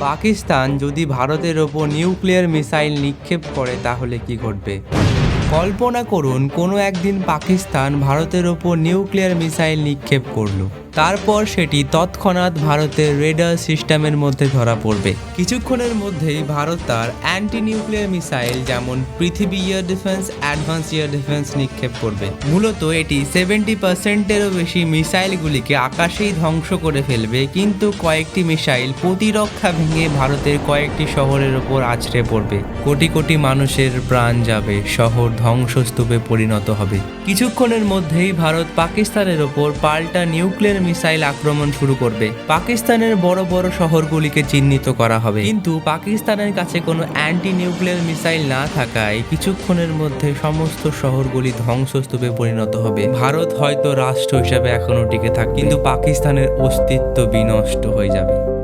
পাকিস্তান যদি ভারতের ওপর নিউক্লিয়ার মিসাইল নিক্ষেপ করে, তাহলে কি ঘটবে? কল্পনা করুন, কোনো একদিন পাকিস্তান ভারতের ওপর নিউক্লিয়ার মিসাইল নিক্ষেপ করল। তারপর সেটি তৎক্ষণাৎ ভারতের রেডার সিস্টেমের মধ্যে ধরা পড়বে। কিছুক্ষণের মধ্যেই ভারত তার অ্যান্টি নিউক্লিয়ার মিসাইল যেমন Prithvi air defence advance air defence নিক্ষেপ করবে। মূলত এটি সেভেন্টি পার্সেন্টেরও বেশি মিসাইলগুলিকে আকাশেই ধ্বংস করে ফেলবে, কিন্তু কয়েকটি মিসাইল প্রতিরক্ষা ভেঙে ভারতের কয়েকটি শহরের ওপর আছড়ে পড়বে। কোটি কোটি মানুষের প্রাণ যাবে, শহর ধ্বংসস্তূপে পরিণত হবে। কিছুক্ষণের মধ্যেই ভারত পাকিস্তানের ওপর পাল্টা নিউক্লিয়ার মিসাইল আক্রমণ শুরু করবে। পাকিস্তানের বড় বড় শহরগুলিকে চিহ্নিত করা হবে। কিন্তু পাকিস্তানের কাছে কোনো অ্যান্টি নিউক্লিয়ার মিসাইল না থাকায় কিছুক্ষণের মধ্যে সমস্ত শহরগুলি ধ্বংসস্তূপে পরিণত হবে। ভারত হয়তো রাষ্ট্র হিসেবে এখনও টিকে থাকে কিন্তু পাকিস্তানের অস্তিত্ব বিনষ্ট হয়ে যাবে।